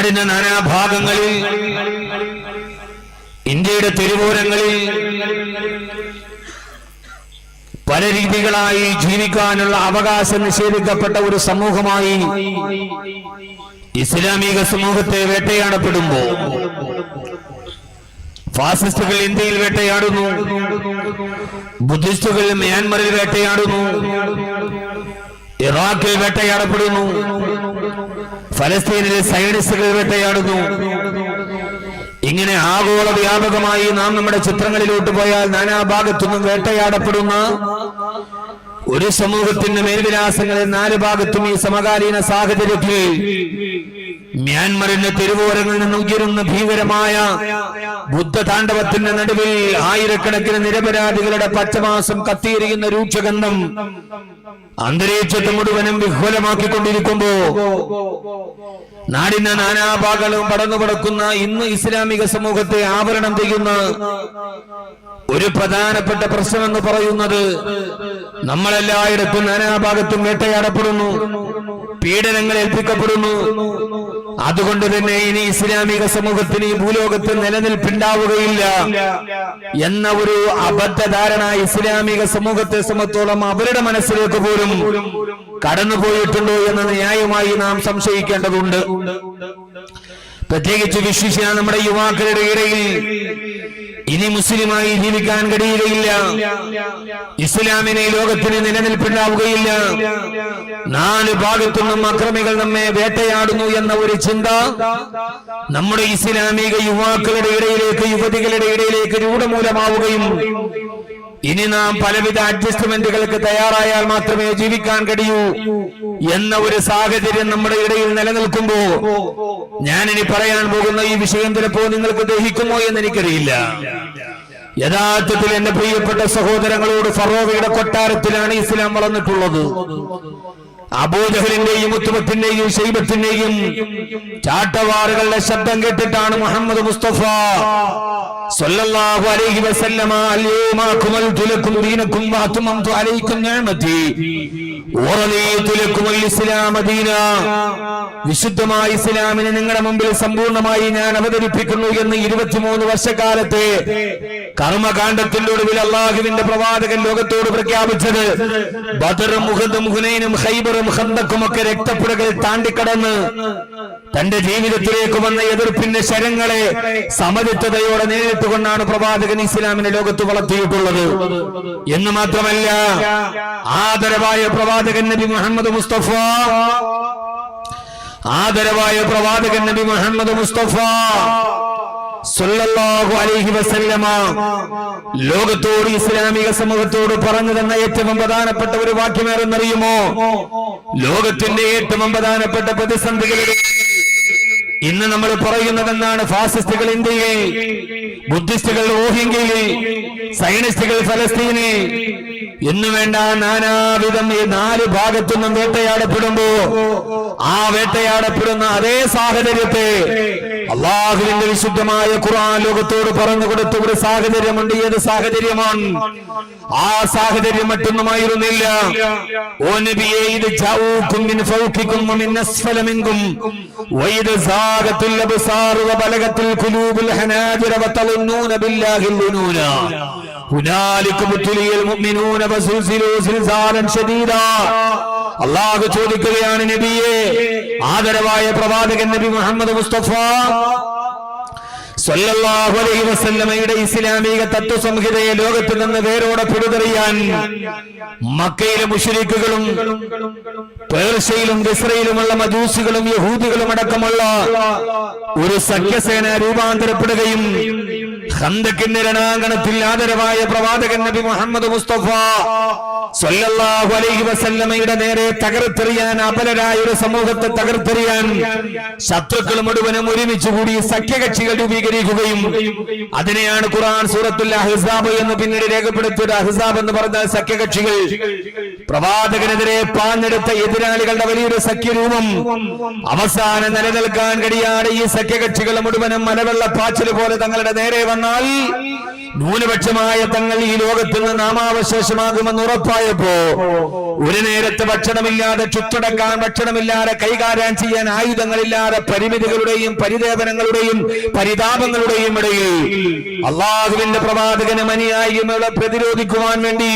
നാടിന്റെ നാനാഭാഗങ്ങളിൽ ഇന്ത്യയുടെ തെരുവോരങ്ങളിൽ പല രീതികളായി ജീവിക്കാനുള്ള അവകാശം നിഷേധിക്കപ്പെട്ട ഒരു സമൂഹമായി ഇസ്ലാമിക സമൂഹത്തെ വേട്ടയാടപ്പെടുമ്പോ ഫാസിസ്റ്റുകൾ ഇന്ത്യയിൽ വേട്ടയാടുന്നു. ബുദ്ധിസ്റ്റുകൾ മ്യാൻമറിൽ വേട്ടയാടുന്നു. ഇറാഖിൽ വേട്ടയാടപ്പെടുന്നു. ഫലസ്തീനിലെ സൈനിസ്റ്റുകൾ വേട്ടയാടുന്നു. ഇങ്ങനെ ആഗോള വ്യാപകമായി നാം നമ്മുടെ ചിത്രങ്ങളിലോട്ട് പോയാൽ നാനാഭാഗത്തുനിന്നും വേട്ടയാടപ്പെടുന്ന ഒരു സമൂഹത്തിന്റെ മേൽവിലാസങ്ങളെ നാല് ഭാഗത്തും ഈ സമകാലീന സാഹചര്യത്തിൽ മ്യാൻമറിന്റെ തെരുവോരങ്ങളിൽ നിന്ന് ഉയരുന്ന ഭീകരമായ ബുദ്ധതാണ്ഡവത്തിന്റെ നടുവിൽ ആയിരക്കണക്കിന് നിരപരാധികളുടെ പച്ചമാസം കത്തിയിരിക്കുന്ന രൂക്ഷഗന്ധം അന്തരീക്ഷത്തെ മുഴുവനും വിഹ്വലമാക്കിക്കൊണ്ടിരിക്കുമ്പോ നാടിന്റെ നാനാഭാഗങ്ങളും പടന്നു പടക്കുന്ന ഇന്ന് ഇസ്ലാമിക സമൂഹത്തെ ആവരണം ചെയ്യുന്ന ഒരു പ്രധാനപ്പെട്ട പ്രശ്നം എന്ന് പറയുന്നത് നമ്മളെല്ലായിടത്തും നാനാഭാഗത്തും വേട്ടയാടപ്പെടുന്നു. പീഡനങ്ങൾ ഏൽപ്പിക്കപ്പെടുന്നു. അതുകൊണ്ട് തന്നെ ഇനി ഇസ്ലാമിക സമൂഹത്തിന് ഈ ഭൂലോകത്ത് നിലനിൽപ്പുണ്ടാവുകയില്ല. എന്ന ഒരു അബദ്ധധാരണ ഇസ്ലാമിക സമൂഹത്തെ സംബന്ധിച്ചോളം അവരുടെ മനസ്സിലേക്ക് പോലും കടന്നുപോയിട്ടുണ്ടോ എന്ന് ന്യായമായി നാം സംശയിക്കേണ്ടതുണ്ട്. പ്രത്യേകിച്ച് വിശ്വസിക്കാൻ നമ്മുടെ യുവാക്കളുടെ ഇടയിൽ ഇനി മുസ്ലിമായി ജീവിക്കാൻ കഴിയുകയില്ല. ഇസ്ലാമിനെ ലോകത്തിന് നിലനിൽപ്പുണ്ടാവുകയില്ല. നാല് ഭാഗത്തുനിന്നും അക്രമികൾ നമ്മെ വേട്ടയാടുന്നു എന്ന ഒരു ചിന്ത നമ്മുടെ ഇസ്ലാമിക യുവാക്കളുടെ ഇടയിലേക്ക് യുവതികളുടെ ഇടയിലേക്ക് രൂഢമൂലമാവുകയും ഇനി നാം പലവിധ അഡ്ജസ്റ്റ്മെന്റുകൾക്ക് തയ്യാറായാൽ മാത്രമേ ജീവിക്കാൻ കഴിയൂ എന്ന ഒരു സാഹചര്യം നമ്മുടെ ഇടയിൽ നിലനിൽക്കുമ്പോ ഇനി പറയാൻ പോകുന്ന ഈ വിഷയം ചിലപ്പോ നിങ്ങൾക്ക് ദഹിക്കുമോ എന്ന് എനിക്കറിയില്ല. യഥാർത്ഥത്തിൽ എന്റെ പ്രിയപ്പെട്ട സഹോദരങ്ങളോട് ഫറോവയുടെ കൊട്ടാരത്തിലാണ് ഇസ്ലാം വളർന്നിട്ടുള്ളത്. അബൂജഹലിന്റെയും ഉത്തുമത്തിന്റെയും ശൈബത്തിന്റെയും ചാട്ടവാറുകളുടെ ശബ്ദം കേട്ടിട്ടാണ് മുഹമ്മദ് മുസ്തഫ. സല്ലല്ലാഹു അലൈഹി വസല്ലമ അലൈക്കും നിഅമതി വിശുദ്ധമായ ഇസ്ലാമിനെ നിങ്ങളുടെ മുമ്പിൽ സമ്പൂർണമായി ഞാൻ അവതരിപ്പിക്കുന്നു എന്ന് ഇരുപത്തിമൂന്ന് വർഷക്കാലത്തെ കർമ്മകാണ്ഡത്തിന്റെ ഒടുവിൽ അള്ളാഹുവിന്റെ പ്രവാചകൻ ലോകത്തോട് പ്രഖ്യാപിച്ചത് ബദറും മുഹദും ഖന്തക്കും ഒക്കെ രക്തപ്പുഴകൾ താണ്ടിക്കടന്ന് തന്റെ ജീവിതത്തിലേക്ക് വന്ന എതിർപ്പിന്റെ ശരങ്ങളെ സമചിത്തതയോടെ നേരിട്ടുകൊണ്ടാണ് പ്രവാചകൻ ഇസ്ലാമിനെ ലോകത്ത് വളർത്തിയിട്ടുള്ളത്. എന്ന് മാത്രമല്ല ആദരവായ പ്രവാചകൻ നബി മുഹമ്മദ് മുസ്തഫ ആദരവായ പ്രവാചകൻ നബി മുഹമ്മദ് മുസ്തഫ ലോകത്തോട് ഇസ്ലാമിക സമൂഹത്തോട് പറഞ്ഞു തന്ന ഏറ്റവും പ്രധാനപ്പെട്ട ഒരു വാക്യമേറെന്നറിയുമോ ലോകത്തിന്റെ ഏറ്റവും പ്രധാനപ്പെട്ട പ്രതിസന്ധികളുടെ ഇന്ന് നമ്മൾ പറയുന്നത് എന്താണ് ഫാസിസ്റ്റുകൾ ഇന്ത്യയിൽ ബുദ്ധിസ്റ്റുകൾ റോഹിംഗ്യയിൽ സൈനിസ്റ്റുകൾ ഫലസ്തീനിൽ എന്ന് വേണ്ട നാനാവിധം ഈ നാല് ഭാഗത്തുനിന്നും വേട്ടയാടപ്പെടുമ്പോ ആ വേട്ടയാടപ്പെടുന്ന അതേ സാഹചര്യത്തെ അള്ളാഹുവിന്റെ വിശുദ്ധമായ ഖുർആൻ ലോകത്തോട് പറഞ്ഞു കൊടുത്ത ഒരു സാഹചര്യമുണ്ട്. ഏത് സാഹചര്യമാണ്? ആ സാഹചര്യം മറ്റൊന്നുമായിരുന്നില്ല. ഓ നബിയെ ഇത് സാഗത്തുൽ അബ്സാർ വബലഗത്തുൽ ഖുലൂബുൽ ഹനാജിറ വതളുന്നൂന ബില്ലാഹിൽ ലുനൂന ഹുനാലിക മുത്തുലിയൽ മുഅ്മിനൂന വസുൽസിലു സിൽസാലൻ ശദീദാ. അള്ളാഹു ചോദിക്കുകയാണ് നബിയെ ആദരവായ പ്രവാചകൻ നബി മുഹമ്മദ് മുസ്തഫ. സല്ലല്ലാഹു വസല്ലമയുടെ ഇസ്ലാമിക തത്വസംഹിതയെ ലോകത്തിൽ നിന്ന് വേരോടെ പിടിതെറിയാൻ മക്കയിലെ മുഷരിക്കുകളും പേർഷ്യയിലും ഇസ്രയേലുമുള്ള മജൂസികളും യഹൂദികളും അടക്കമുള്ള ഒരു സഖ്യസേന രൂപാന്തരപ്പെടുകയും ഖന്തക്കിന്റെ രണാങ്കണത്തിൽ ആദരവായ പ്രവാചകൻ നബി മുഹമ്മദ് മുസ്തഫ സല്ലല്ലാഹു അലൈഹി വസല്ലമയുടെ നേരെ തകർത്തെറിയാൻ അപലരായ ഒരു സമൂഹത്തെ തകർത്തെറിയാൻ ശത്രുക്കൾ മുഴുവനും ഒരുമിച്ച് കൂടി സഖ്യകക്ഷികൾ രൂപീകരിക്കുകയും അതിനെയാണ് ഖുർആൻ സൂറത്തുൽ അഹ്സാബ് എന്ന് പിന്നീട് രേഖപ്പെടുത്തിയ അഹ്സാബ് എന്ന് പറഞ്ഞ സഖ്യകക്ഷികൾ. പ്രവാചകനെതിരെ പാഞ്ഞെടുത്ത എതിരാളികളുടെ വലിയൊരു സഖ്യരൂപം. അവസാനം നിലനിൽക്കാൻ കഴിയാതെ ഈ സഖ്യകക്ഷികൾ മുഴുവനും മലവെള്ള പാച്ചിൽ പോലെ തങ്ങളുടെ നേരെ വന്നാൽ ന്യൂനപക്ഷമായ തങ്ങൾ ഈ ലോകത്ത് നിന്ന് നാമാവശേഷമാകുമെന്ന് ഉറപ്പായപ്പോ ഒരു നേരത്തെ ഭക്ഷണമില്ലാതെ ചുറ്റടക്കാൻ ഭക്ഷണമില്ലാതെ കൈകാര്യം ചെയ്യാൻ ആയുധങ്ങളില്ലാതെ പരിമിതികളുടെയും പരിദേവനങ്ങളുടെയും പരിതാപങ്ങളുടെയും ഇടയിൽ അള്ളാഹുവിന്റെ പ്രവാചകന് മനിയായി പ്രതിരോധിക്കുവാൻ വേണ്ടി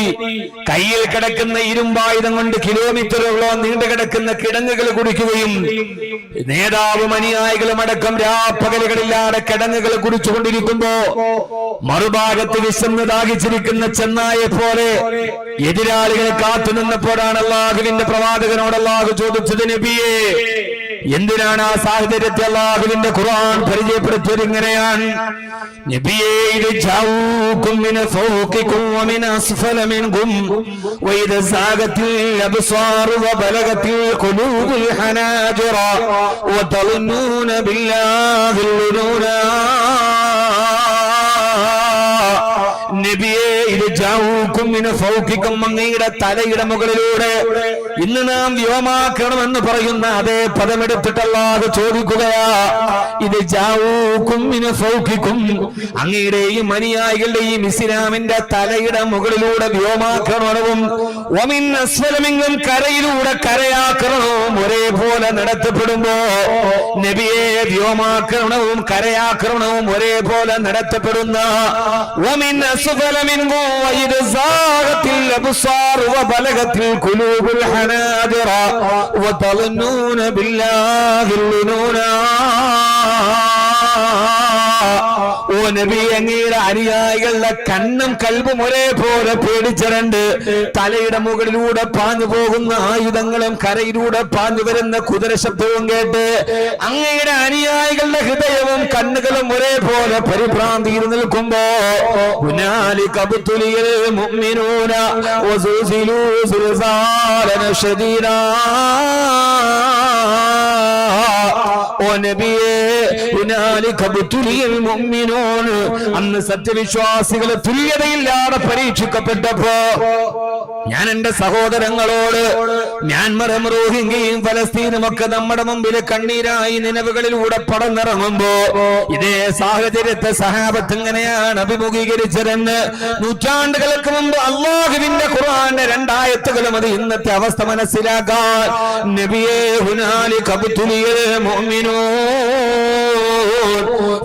കയ്യിൽ കിടക്കുന്ന ഇരുമ്പായുധം കൊണ്ട് കിലോമീറ്ററുകളോളം നീണ്ടു കിടക്കുന്ന കിടങ്ങുകൾ കുടിക്കുകയും നേതാവും അനുയായികളും അടക്കം രാപ്പകലുകളില്ലാതെ കിടങ്ങുകൾ കുടിച്ചുകൊണ്ടിരിക്കുമ്പോ മറുഭാഗത്ത് വിശന്ന് ദാഹിച്ചിരിക്കുന്ന ചെന്നായെ പോലെ എതിരാളികളെ കാത്തു നിന്നപ്പോഴാണ് അള്ളാഹുവിന്റെ പ്രവാചകനോട് അള്ളാഹു ചോദിച്ചത് നബിയെ എന്തിനാണ് ആ സാഹചര്യത്തെ അള്ളാഹുവിന്റെ ഖുർആൻ പരിചയപ്പെടുത്തിയത് ഇങ്ങനെയാണ്? നബിയെ ഇത് ജാവൂക്കുമ്മിന് സൗഖിക്കും അങ്ങയുടെ തലയുടെ മുകളിലൂടെ ഇന്ന് നാം വ്യോമാക്കണമെന്ന് പറയുന്ന അതേ പദമെടുത്തിട്ടല്ലാതെ ചോദിക്കുകയാ. ഇത് ജാവൂക്കുമ്മിന് സൗഖിക്കും അങ്ങയുടെയും അനുയായികളുടെയും ഇസ്ലാമിന്റെ തലയുടെ മുകളിലൂടെ വ്യോമാക്രമണവും ഒമിൻ അസ്വലമിങ്ങും കരയിലൂടെ കരയാക്രമണവും ഒരേപോലെ നടത്തപ്പെടുമ്പോ നബിയെ വ്യോമാക്രമണവും കരയാക്രമണവും ഒരേപോലെ നടത്തപ്പെടുന്ന أسفل منكم وإذ زاغت الأبصار وبلغت القلوب الحناجر وتظنون بالله الظنونا ഓ നബി അങ്ങയുടെ അനുയായികളുടെ കണ്ണും കൽബും ഒരേപോലെ പേടിച്ചിട്ടുണ്ട്. തലയുടെ മുകളിലൂടെ പാഞ്ഞു പോകുന്ന ആയുധങ്ങളും കരയിലൂടെ പാഞ്ഞു വരുന്ന കുതിര ശബ്ദവും കേട്ട് അങ്ങയുടെ അനുയായികളുടെ ഹൃദയവും കണ്ണുകളും ഒരേപോലെ പരിഭ്രാന്തിയിൽ നിൽക്കുമ്പോ ഹുനാലി കബുത്തുലിയൽ മുഅ്മിനൂന ഓ അന്ന് സത്യവിശ്വാസികളെ തുല്യതയില്ലാതെ പരീക്ഷിക്കപ്പെട്ടപ്പോ ഞാൻ എന്റെ സഹോദരങ്ങളോട് മ്യാൻമറും റോഹിംഗ്യയും ഫലസ്തീനും ഒക്കെ നമ്മുടെ മുമ്പിൽ കണ്ണീരായി നിലവുകളിലൂടെ പടന്നിറങ്ങുമ്പോ ഇതേ സാഹചര്യത്തെ സഹാബത്ത് ഇങ്ങനെയാണ് അഭിമുഖീകരിച്ചതെന്ന് നൂറ്റാണ്ടുകൾക്ക് മുമ്പ് അള്ളാഹുവിന്റെ ഖുർആന്റെ രണ്ടായത്തുകളും അത് ഇന്നത്തെ അവസ്ഥ മനസ്സിലാക്കാൻ നബിയെ ഹുനാലി കബുത്തുലിയൽ മുഅ്മിനൂൻ.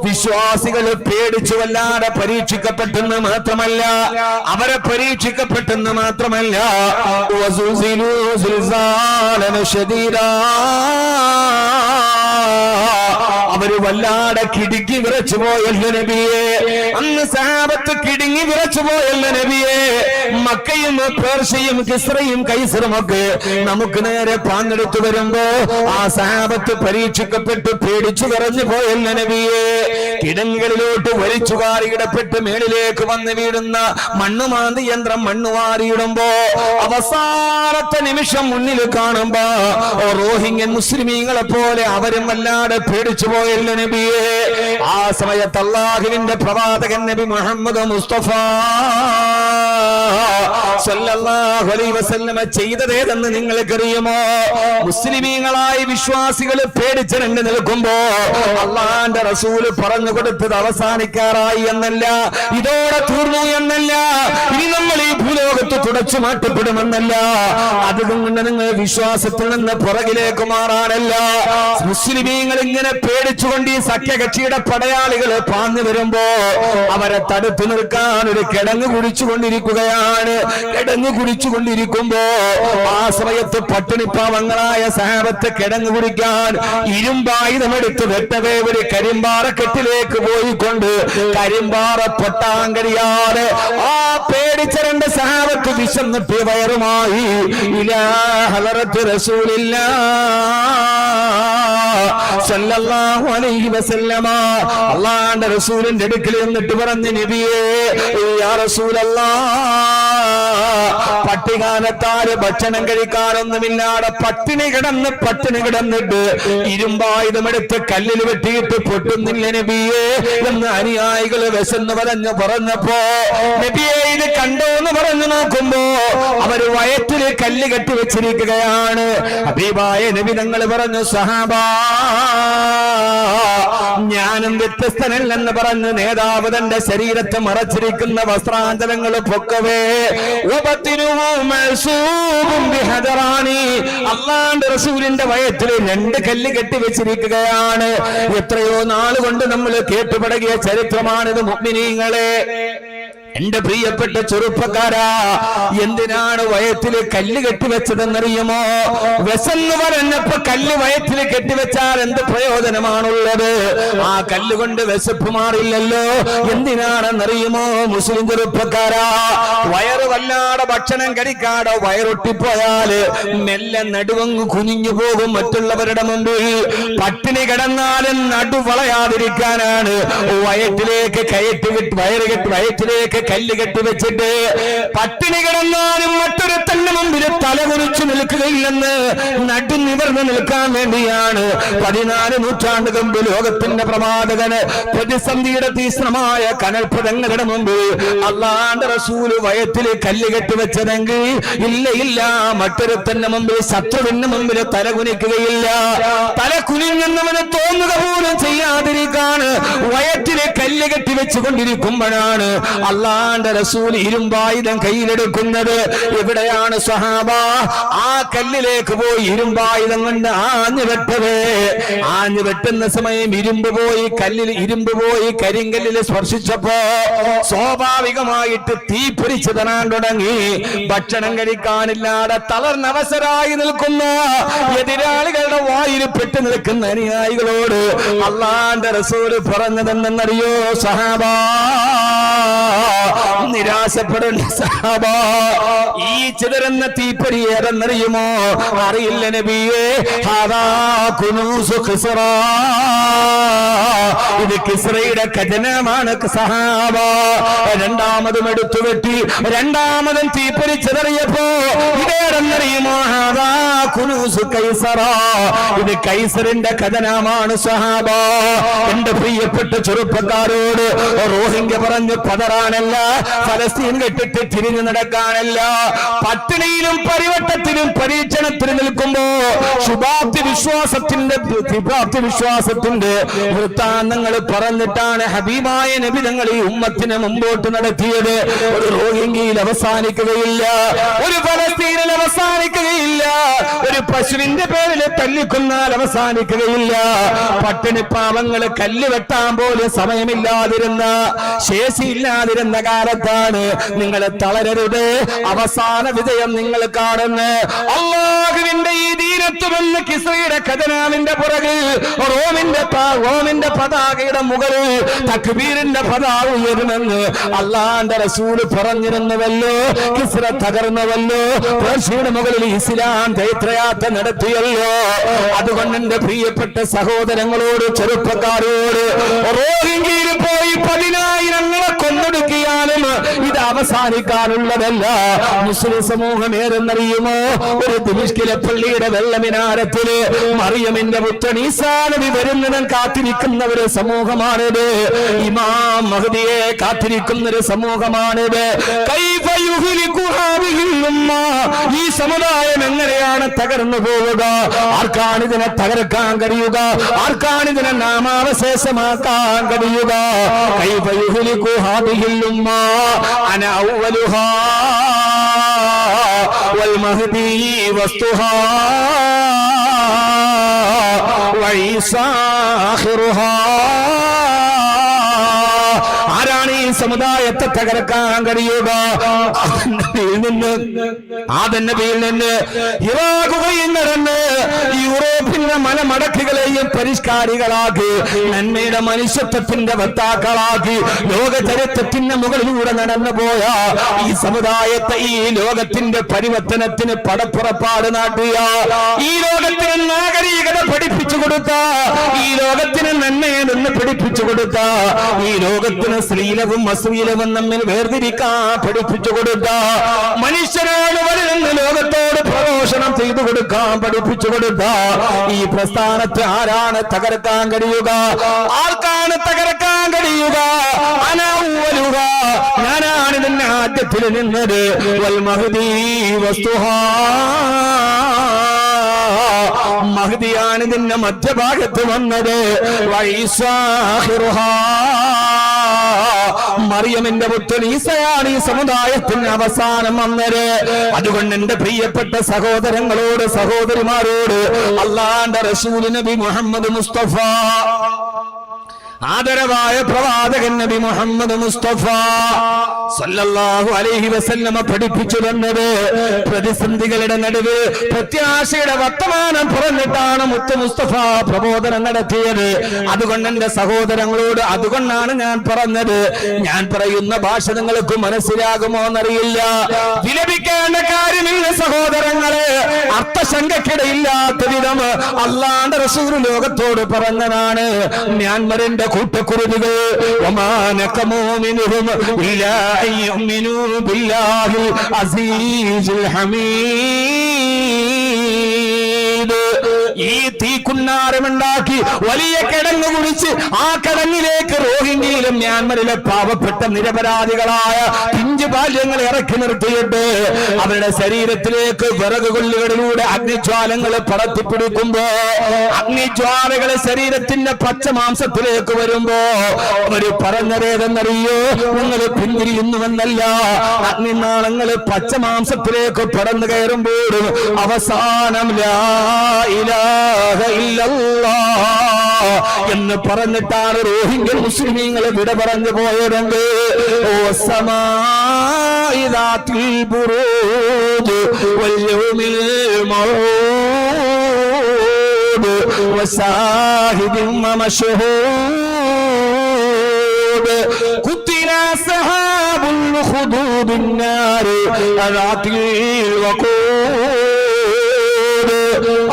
വിശ്വാസികൾ പേടിച്ചു വല്ലാതെ പരീക്ഷിക്കപ്പെട്ടെന്ന് മാത്രമല്ല അവരെ പരീക്ഷിക്കപ്പെട്ടെന്ന് മാത്രമല്ല ശരീര. അവർ വല്ലാടെ കിടുങ്ങി വിറച്ചു പോയല്ല നബിയെ. അന്ന് സാപത്ത് കിടുങ്ങി വിറച്ചു പോയല്ല നബിയെ. മക്കയും പേർഷ്യയും കിസ്രയും കൈസറും ഒക്കെ നമുക്ക് നേരെ പാഞ്ഞെടുത്തു വരുമ്പോ ആ സാപത്ത് പരീക്ഷിക്കപ്പെട്ട് പേടിച്ചു വിറഞ്ഞു പോയല്ല നബിയെ. കിടങ്ങുകളിലോട്ട് വലിച്ചു കാറിയിടപ്പെട്ട് മേളിലേക്ക് വന്ന് വീഴുന്ന മണ്ണുമാന്തി യന്ത്രം മണ്ണുവാരിയിടുമ്പോ അവസാനത്തെ നിമിഷം മുന്നിൽ കാണുമ്പോ റോഹിംഗ്യൻ മുസ്ലിമീങ്ങളെ പോലെ അവരും വല്ലാതെ പേടിച്ചു നബിയെ ആ സമയത്ത് അള്ളാഹുവിന്റെ പ്രവാചകൻ നബി മുഹമ്മദ് മുസ്തഫ. ചെയ്തതേതെന്ന് നിങ്ങൾക്കറിയുമോ? മുസ്ലിമീങ്ങളായി വിശ്വാസികൾ പേടിച്ച് രണ്ട് നിൽക്കുമ്പോ അള്ളാന്റെ റസൂൽ പറഞ്ഞു കൊടുത്തത് അവസാനിക്കാറായി എന്നല്ല ഇതോടെ തീർന്നു എന്നല്ല ഇനി നമ്മൾ ഈ ഭൂലോകത്ത് തുടച്ചു മാറ്റപ്പെടുമെന്നല്ല. അതുകൊണ്ട് നിങ്ങൾ വിശ്വാസത്തിൽ നിന്ന് പുറകിലേക്ക് മാറാനല്ല. മുസ്ലിമീങ്ങൾ ഇങ്ങനെ പേടിച്ചുകൊണ്ട് ഈ സഖ്യകക്ഷിയുടെ പടയാളികൾ പാഞ്ഞു വരുമ്പോ അവരെ തടുത്തു നിൽക്കാൻ ഒരു കിടങ്ങ് കുടിച്ചുകൊണ്ടിരിക്കുകയാണ് കിടങ്ങ് കുടിച്ചുകൊണ്ടിരിക്കുമ്പോ സമയത്ത് പട്ടിണിപ്പാവങ്ങളായ സഹാബത്ത് കിടങ്ങ് കുടിക്കാൻ ഇരുമ്പായുധമെടുത്ത് വെട്ടവേ ഒരു കരിമ്പാറക്കെട്ടിലേക്ക് പോയിക്കൊണ്ട് കരിമ്പാറ പൊട്ടാൻ കഴിയാതെ ആ പേടിച്ച രണ്ട് സഹാബത്ത് വിശന്നിട്ട് വയറുമായി ഇലാ ഹലറത്ത് റസൂലില്ല അള്ളാന്റെ റസൂലിന്റെ അടുക്കൽ എന്നിട്ട് പറഞ്ഞു നബിയേ യാ റസൂലല്ലാഹ് പട്ടികാലത്താൽ ഭക്ഷണം കഴിക്കാനൊന്നുമില്ലാതെ പട്ടിണി കിടന്ന് പട്ടിണി കിടന്നിട്ട് ഇരുമ്പായുധമെടുത്ത് കല്ലിൽ വെട്ടിയിട്ട് പൊട്ടുന്നില്ല നബിയേ എന്ന് അനുയായികൾ വിശന്ന് പറഞ്ഞ് പറഞ്ഞപ്പോ നബിയെ ഇത് കണ്ടോ എന്ന് പറഞ്ഞു നോക്കുമ്പോ അവർ വയറ്റിൽ കല്ല് കെട്ടി വെച്ചിരിക്കുകയാണ്. അബീബായ നബി തങ്ങൾ പറഞ്ഞു സഹാബാ ഞാനും വ്യത്യസ്തനല്ലെന്ന് പറഞ്ഞ് നേതാവ് തന്റെ ശരീരത്തെ മറച്ചിരിക്കുന്ന വസ്ത്രാന്തരങ്ങൾ പൊക്കവേ അള്ളാന്റെ റസൂലിന്റെ വയത്തിൽ രണ്ട് കല്ല് കെട്ടിവെച്ചിരിക്കുകയാണ് എത്രയോ നാളുകൊണ്ട് നമ്മൾ കേട്ടുപടകിയ ചരിത്രമാണിത് മുഗ്മിനീങ്ങളെ എന്റെ പ്രിയപ്പെട്ട ചെറുപ്പക്കാരാ എന്തിനാണ് വയത്തിൽ കല്ല് കെട്ടിവെച്ചതെന്നറിയുമോ വെസെന്ന് പറഞ്ഞപ്പോ കല്ല് വയറ്റിൽ കെട്ടിവെച്ചാൽ എന്ത് പ്രയോജനമാണുള്ളത്? ആ കല്ല് കൊണ്ട് വിശപ്പ് മാറില്ലല്ലോ. എന്തിനാണെന്നറിയുമോ മുസ്ലിം ചെറുപ്പക്കാരാ? വയറ് വല്ലാതെ ഭക്ഷണം കഴിക്കാതെ വയറൊട്ടിപ്പോയാൽ മെല്ലെ നടുവങ്ങ് കുനിഞ്ഞു പോകും മറ്റുള്ളവരുടെ മുമ്പിൽ. പട്ടിണി കിടന്നാലും നടുവളയാതിരിക്കാനാണ്. വയറ്റിലേക്ക് കയറ്റി വയറ് കെട്ടി വയറ്റിലേക്ക് കല്ല് കെട്ടി വെച്ചിട്ട് പട്ടിണി കിടന്നാലും മറ്റൊരു തന്നെ മുമ്പിൽ തല കുറിച്ചു നിൽക്കുകയില്ലെന്ന് നടു നിവർന്ന് നിൽക്കാൻ വേണ്ടിയാണ് പതിനാല് നൂറ്റാണ്ട് മുമ്പ് ലോകത്തിന്റെ പ്രവാചകന് പ്രതിസന്ധിയുടെ തീഷ്ണമായ കനൽപദങ്ങളുടെ മുമ്പിൽ അള്ളാന്റെ റസൂൽ വയറ്റിൽ കല്ല് കെട്ടി വെച്ചതെങ്കിൽ ഇല്ല ഇല്ല മറ്റൊരു തന്നെ മുമ്പിൽ ശത്രുവിന്റെ മുമ്പിൽ തല കുനിക്കുകയില്ല തല കുനിഞ്ഞെന്നവന് തോന്നുക പോലും ചെയ്യാതിരിക്കാണ്. വയറ്റിലെ കല്ല് കെട്ടി വെച്ചുകൊണ്ടിരിക്കുമ്പോഴാണ് അള്ളാന്റെ റസൂൽ ഇരുമ്പായുധം കയ്യിലെടുക്കുന്നത് എവിടെയാണ് സഹാബ ആ കല്ലിലേക്ക് പോയി ഇരുമ്പായുധം കൊണ്ട് ആഞ്ഞു വെട്ടത് ആഞ്ഞു വെട്ടുന്ന സമയം ഇരുമ്പ് പോയി കല്ലിൽ ഇരുമ്പ് പോയി കരിങ്കല്ലിൽ സ്പർശിച്ചപ്പോ സ്വാഭാവികമായിട്ട് തീ പിടിച്ചു തരാൻ തുടങ്ങി. ഭക്ഷണം കഴിക്കാനില്ലാതെ തളർന്നവസരായി നിൽക്കുന്ന എതിരാളികളുടെ വായിൽ പെട്ടു നിൽക്കുന്ന അനുയായികളോട് അള്ളാന്റെ റസൂൽ പറഞ്ഞതെന്നറിയോ സഹാബാ നിരാശപ്പെടേണ്ട സഹാബ ഈ ചിതറുന്ന തീപ്പരി ഏതെന്നറിയുമോ? അറിയില്ല നബിയേ ഇത് കിസ്രയുടെ ഖജനമാണ് സഹാബ. രണ്ടാമതും എടുത്തു വെട്ടി രണ്ടാമതും തീപ്പരി ചിതറിയപ്പോ ഇതേതെന്നറിയുമോ ഇത് കൈസറിന്റെ ഖജനമാണ് സഹാബ. എന്റെ പ്രിയപ്പെട്ട ചെറുപ്പക്കാരോട് റോഹിംഗ്യ പറഞ്ഞു പതറാനല്ല ഫലസ്തീൻ കെട്ടിട്ട് തിരിഞ്ഞു നടക്കാനല്ല. പട്ടിണിയിലും പരിവട്ടത്തിലും പരീക്ഷണത്തിന് നിൽക്കുമ്പോ ശുഭാപ്തി വിശ്വാസത്തിന്റെ ശുഭാപ്തി വിശ്വാസത്തിന്റെ വൃത്താന്തങ്ങൾ പറഞ്ഞിട്ടാണ് ഹബീബായ നബിതങ്ങൾ ഈ ഉമ്മത്തിനെ മുമ്പോട്ട് നടത്തിയത്. ഒരു റോഹിംഗിയിൽ അവസാനിക്കുകയില്ല. ഒരു ഫലസ്തീനിൽ അവസാനിക്കുകയില്ല. ഒരു പശുവിന്റെ പേരിൽ തല്ലിക്കുന്നാൽ അവസാനിക്കുകയില്ല. പട്ടിണി പാവങ്ങൾ കല്ല് വെട്ടാൻ പോലും സമയമില്ലാതിരുന്ന ശേഷിയില്ലാതിരുന്ന കാലത്താണ് നിങ്ങൾ തളരരുത്. അവസാന വിജയം നിങ്ങൾ കാണുന്ന. അള്ളാഹുവിന്റെ ഈ ദീനത്വമെന്ന് കിസയുടെ ഖജനാവിന്റെ പുറകിൽ റോമിന്റെ റോമിന്റെ പതാകയുടെ മുകളിൽ തക്ബീറിന്റെ പതാക ഉയരുമെന്ന് അള്ളാന്റെ റസൂൽ പറഞ്ഞിരുന്നുവല്ലോ. കിസ്ര തകർന്നുവല്ലോ. പേർഷ്യയുടെ മുകളിൽ ഇസ്ലാം ചൈത്രയാത്ര നടത്തിയല്ലോ. അതുകൊണ്ട് എന്റെ പ്രിയപ്പെട്ട സഹോദരങ്ങളോട് ചെറുപ്പക്കാരോട് പോയി പതിനായിരങ്ങളെ കൊന്നൊടുക്കിയാലും ഇത് അവസാനിക്കാനുള്ളതല്ല. മുസ്ലിം സമൂഹം ഏതെന്നറിയുമോ? ഒരു ദിമിഷ്കിലെ പള്ളിയുടെ വെള്ളമിനാരത്തിൽ മറിയമിന്റെ ഈസാനബി വരുന്നവൻ കാത്തിരിക്കുന്ന ഒരു സമൂഹമാണിത്. ഇമാം മഹദിയെ കാത്തിരിക്കുന്ന ഒരു സമൂഹമാണിത് ഈ സമുദായം എങ്ങനെയാണ് തകർന്നു പോവുക? ആർക്കാണ് ഇതിനെ തകർക്കാൻ കഴിയുക? ആർക്കാണ് ഇതിനെ നാമാവശേഷമാക്കാൻ കഴിയുക? هذه الأمة أنا أولها والمهدي وسطها وعيسى آخرها സമുദായത്തെ തകർക്കാൻ കഴിയുക നിന്ന് ആദന്നബിയിൽ നിന്ന് ഇറാഖുകയും നടന്ന് യൂറോപ്പിന്റെ മലമടക്കുകളെയും പരിഷ്കാരികളാക്കി നന്മയുടെ മനുഷ്യത്വത്തിന്റെ വക്താക്കളാക്കി ലോക ചരിത്രത്തിന്റെ മുകളിലൂടെ നടന്നു പോയ ഈ സമുദായത്തെ ഈ ലോകത്തിന്റെ പരിവർത്തനത്തിന് പടപ്പുറപ്പാട് നാട്ടിയ ഈ ലോകത്തിന് നാഗരികത പഠിപ്പിച്ചു കൊടുത്ത ഈ ലോകത്തിന് നന്മയെ നിന്ന് പഠിപ്പിച്ചു കൊടുത്ത ഈ ലോകത്തിന് ശ്രീലവും അശ്ലീലവും നമ്മിൽ വേർതിരിക്കാ പഠിപ്പിച്ചു കൊടുക്ക മനുഷ്യരാണ് വരുന്ന ലോകത്തോട് പ്രഘോഷണം ചെയ്തു കൊടുക്കാൻ പഠിപ്പിച്ചു കൊടുക്ക ഈ പ്രസ്ഥാനത്തെ ആരാണ് തകർക്കാൻ കഴിയുക? ആർക്കാണ് തകർക്കാൻ കഴിയുക? അനൗവലുക ഞാനാണ് ഇതിന്റെ ആദ്യത്തിൽ നിന്നത്. വൽ മഹദീ വസ്തുഹാ. മഹദിയാണ് നിന്റെ മധ്യഭാഗത്ത് വന്നത്. വൈസാഹിറുഹാ. മറിയമിന്റെ പുത്രൻ ഈസയാണ് ഈ സമുദായത്തിന് അവസാനം വന്നത്. അതുകൊണ്ട് എന്റെ പ്രിയപ്പെട്ട സഹോദരങ്ങളോട് സഹോദരിമാരോട് അള്ളാന്റെ റസൂൽ നബി മുഹമ്മദ് മുസ്തഫ ആദരവായ പ്രവാചകൻ നബി മുഹമ്മദ് മുസ്തഫ സല്ലല്ലാഹു അലൈഹി വസല്ലമ പഠിപ്പിച്ചു തന്നത് പ്രതിസന്ധികളുടെ നടുവ് പ്രത്യാശയുടെ വർത്തമാനം പറഞ്ഞിട്ടാണ് മുത്ത് മുസ്തഫ പ്രബോധനം നടത്തിയത്. അതുകൊണ്ട് എന്റെ സഹോദരങ്ങളോട് അതുകൊണ്ടാണ് ഞാൻ പറഞ്ഞത്. ഞാൻ പറയുന്ന ഭാഷ നിങ്ങൾക്ക് മനസ്സിലാകുമോ എന്നറിയില്ല. വിലപിക്കേണ്ട കാര്യമില്ല സഹോദരങ്ങളെ. അർത്ഥശങ്കക്കിടയില്ലാത്ത വിധം അല്ലാണ്ട് റസൂൽ ലോകത്തോട് പറഞ്ഞതാണ്. മ്യാൻമറിന്റെ കൂട്ടക്കുരുതികൾ. ഒമാനക്കമോമിനുഹും ഇല്ലാ ഈ തീക്കുന്നാരമുണ്ടാക്കി വലിയ കിടങ്ങ് കുടിച്ച് ആ കിടങ്ങിലേക്ക് റോഹിംഗ്യയിലും മ്യാൻമറിലെ പാവപ്പെട്ട നിരപരാധികളായ പിഞ്ചു ബാല്യങ്ങൾ ഇറക്കി നിർത്തിയിട്ട് അവരുടെ ശരീരത്തിലേക്ക് വിറക് കൊല്ലുകളിലൂടെ അഗ്നിജ്വാലങ്ങൾ പടത്തിപ്പിടിക്കുമ്പോ അഗ്നിജ്വാലകളെ ശരീരത്തിന്റെ പച്ചമാംസത്തിലേക്ക് വരുമ്പോ അവർ പറഞ്ഞതേതെന്നറിയോ നിങ്ങൾ പിന്തിരിയുന്നുവെന്നല്ല. അഗ്നിനാളങ്ങൾ പച്ചമാംസത്തിലേക്ക് പടന്നു കയറുമ്പോഴും അവസാനം ലാ എന്ന് പറഞ്ഞിട്ടാണ് റോഹിംഗ്യൻ മുസ്ലിമീങ്ങൾ വിട പറഞ്ഞു പോയതുണ്ട് ഓ സമാഇദാത്തിൽ ബുറൂജ് വൽയൗമിൽ മൗഊദ് വസാഹിദിൻ ومشهود قتل أصحاب الخدود النار ذات الوقود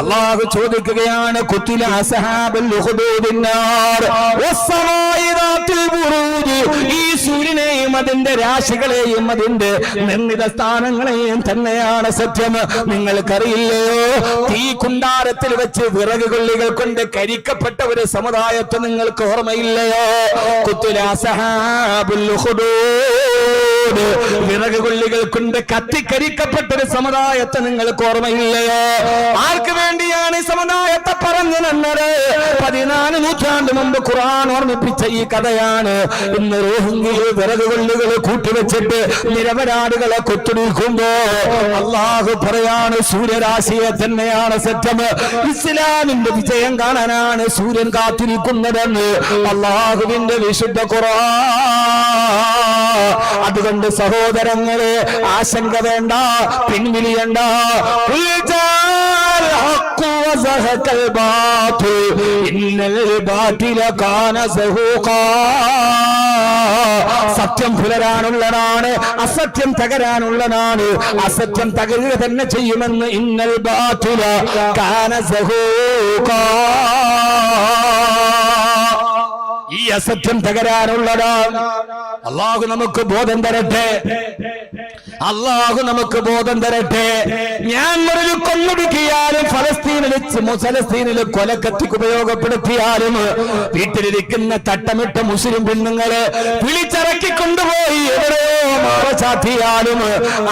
അള്ളാഹു ചോദിക്കുകയാണ് ഈ സൂര്യനെയും അതിന്റെ രാശികളെയും അതിന്റെ നിർമ്മിത സ്ഥാനങ്ങളെയും തന്നെയാണ് സത്യം. നിങ്ങൾക്കറിയില്ലയോ? തീ കുണ്ടാരത്തിൽ വെച്ച് വിറക് കൊള്ളികൾ കൊണ്ട് കരിക്കപ്പെട്ട ഒരു സമുദായത്തെ നിങ്ങൾക്ക് ഓർമ്മയില്ലയോ. വിറക് കൊള്ളികൾ കൊണ്ട് കത്തിക്കരിക്കപ്പെട്ട ഒരു സമുദായത്തെ നിങ്ങൾക്ക് ഓർമ്മയില്ലയോ? ആർക്ക് വേണ്ടിയാണ് സമുദായത്തെ പറഞ്ഞു തന്നത്. പതിനാല് നൂറ്റാണ്ട് മുമ്പ് ഖുർആൻ ഓർമ്മിപ്പിച്ച ഈ കഥയാണ്. ഇന്ന് റോഹിംഗ്യയിൽ വിറക് കൊള്ളുകൾ കൂട്ടിവെച്ചിട്ട് നിരപരാധികളെ കൊത്തുനിൽക്കുമ്പോ അള്ളാഹു പറയാണ് സൂര്യരാശിയെ തന്നെയാണ് സത്യം. ഇസ്ലാമിന്റെ വിജയം കാണാനാണ് സൂര്യൻ കാത്തിരിക്കുന്നതെന്ന് അള്ളാഹുവിന്റെ വിശുദ്ധ ഖുർആൻ. അതുകൊണ്ട് സഹോദരങ്ങളെ ആശങ്ക വേണ്ട പിൻവിളിയണ്ട. الحق وزهق الباطل إن الباطل كان زهوقا സത്യം പുലരാനുള്ളതാണ് അസത്യം തകരാനുള്ളതാണ് അസത്യം തകരുക തന്നെ ചെയ്യുമെന്ന് ഇന്നൽ ബാത്തുല കാന സഹൂകാ. അസത്യം തകരാനുള്ളതാണ് അള്ളാഹു നമുക്ക് ബോധം തരട്ടെ. അള്ളാഹു നമുക്ക് ബോധം തരട്ടെ. ഞാൻ മ്യാൻമറിൽ കൊന്നൊടുക്കിയാലും ഫലസ്തീനിൽ ഫലസ്തീനിൽ കൊലക്കത്തിക്ക് ഉപയോഗപ്പെടുത്തിയാലും വീട്ടിലിരിക്കുന്ന തട്ടമിട്ട മുസ്ലിം പെണ്ണുങ്ങളെ വിളിച്ചിറക്കി കൊണ്ടുപോയി എവിടെയോ മാറസാധിയാലും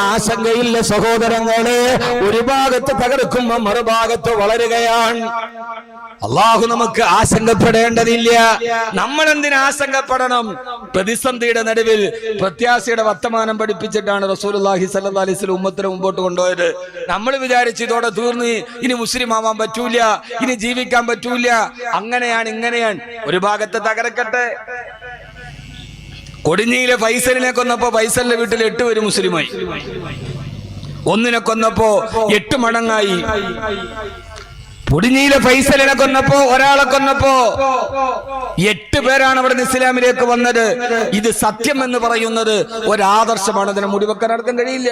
ആശങ്കയില്ല സഹോദരങ്ങളെ. ഒരു ഭാഗത്ത് തകർക്കുമ്പോ മറുഭാഗത്ത് വളരുകയാണ്. അള്ളാഹു നമുക്ക് ആശങ്കപ്പെടേണ്ടതില്ല. നമ്മൾ എന്തിനു ആശങ്കപ്പെടണം? പ്രതിസന്ധിയുടെ നടുവിൽ പ്രത്യാശയുടെ വർത്തമാനം പഠിപ്പിച്ചിട്ടാണ് സ്വല്ലല്ലാഹി അലൈഹി വസല്ലം ഉമ്മത്തിനെ മുമ്പോട്ട് കൊണ്ടുപോയത്. നമ്മൾ വിചാരിച്ചു ഇതോടെ തീർന്ന് ഇനി മുസ്ലിം ആവാൻ പറ്റൂല ഇനി ജീവിക്കാൻ പറ്റൂല. അങ്ങനെയാണ് ഇങ്ങനെയാണ്. ഒരു ഭാഗത്ത് തകർക്കട്ടെ കൊടിഞ്ഞിയിലെ ഫൈസലിനെ കൊന്നപ്പോ ഫൈസലിന്റെ വീട്ടിൽ എട്ട് പേര് മുസ്ലിമായി. ഒന്നിനെ കൊന്നപ്പോ എട്ട് മടങ്ങായി. പൊടിഞ്ഞിയിലെ ഫൈസലിനെ കൊന്നപ്പോ ഒരാളെ കൊന്നപ്പോ. എട്ട് പേരാണ് അവിടെ ഇസ്ലാമിലേക്ക് വന്നത്. ഇത് സത്യം എന്ന് പറയുന്നത് ഒരാദർശമാണ്. അതിനെ മുടിവെക്കാൻ നടത്താൻ കഴിയില്ല.